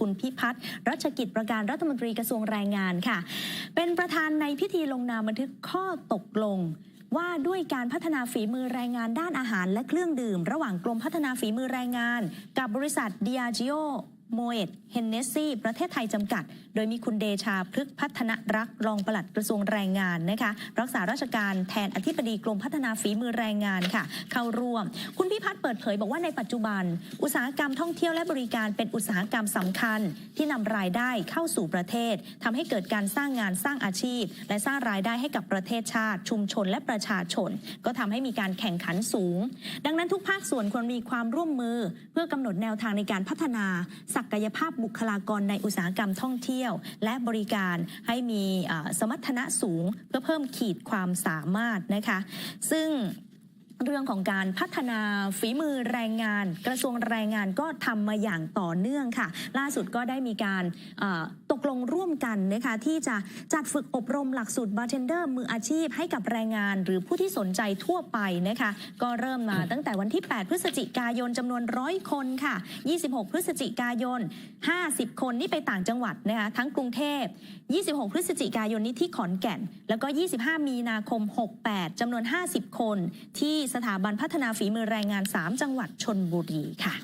คุณพิพัฒน์รัชกิจประการรัฐมนตรีกระทรวงแรงงานค่ะ เป็นประธานในพิธีลงนามบันทึกข้อตกลงว่าด้วยการพัฒนาฝีมือแรงงานด้านอาหารและเครื่องดื่ม ระหว่างกรมพัฒนาฝีมือแรงงาน กับบริษัท Diageo m o e t h e n n e s s y ประเทศไทยจำกัด โดยมีคุณเดชาพฤกษ์พัฒนรักรองปลัดกระทรวงแรงงานนะคะรักษาราชการแทนอธิบดีกรมพัฒนาฝีมือแรงงานค่ะ เข้าร่วม คุณพิพัฒน์เปิดเผยบอกว่าในปัจจุบัน อุตสาหกรรมท่องเที่ยวและบริการเป็นอุตสาหกรรมสำคัญ ที่นำรายได้เข้าสู่ประเทศทำให้เกิดการสร้างงานสร้างอาชีพ และสร้างรายได้ให้กับประเทศชาติ ชุมชนและประชาชน ก็ทำให้มีการแข่งขันสูง ดังนั้นทุกภาคส่วนควรมีความร่วมมือ เพื่อกำหนดแนวทางในการพัฒนาศักยภาพบุคลากรในอุตสาหกรรมท่องเที่ยว และบริการให้มีสมรรถนะสูง เพื่อเพิ่มขีดความสามารถนะคะ ซึ่ง เรื่องของการพัฒนาฝีมือแรงงาน กระทรวงแรงงานก็ทำมาอย่างต่อเนื่องค่ะ ล่าสุดก็ได้มีการตกลงร่วมกันนะคะที่จะจัดฝึกอบรมหลักสูตรบาร์เทนเดอร์มืออาชีพให้กับแรงงาน หรือผู้ที่สนใจทั่วไปนะคะก็เริ่มมาตั้งแต่วันที่ 8 พฤศจิกายนจำนวนร้อยคนค่ะ 26 พฤศจิกายน 50 คนนี่ไปต่างจังหวัดนะคะทั้งกรุงเทพ 26 พฤศจิกายนนี้ที่ขอนแก่น แล้วก็ 25 มีนาคม 68จำนวน 50 คนที่สถาบันพัฒนาฝีมือแรงงาน 3 จังหวัดชนบุรีค่ะ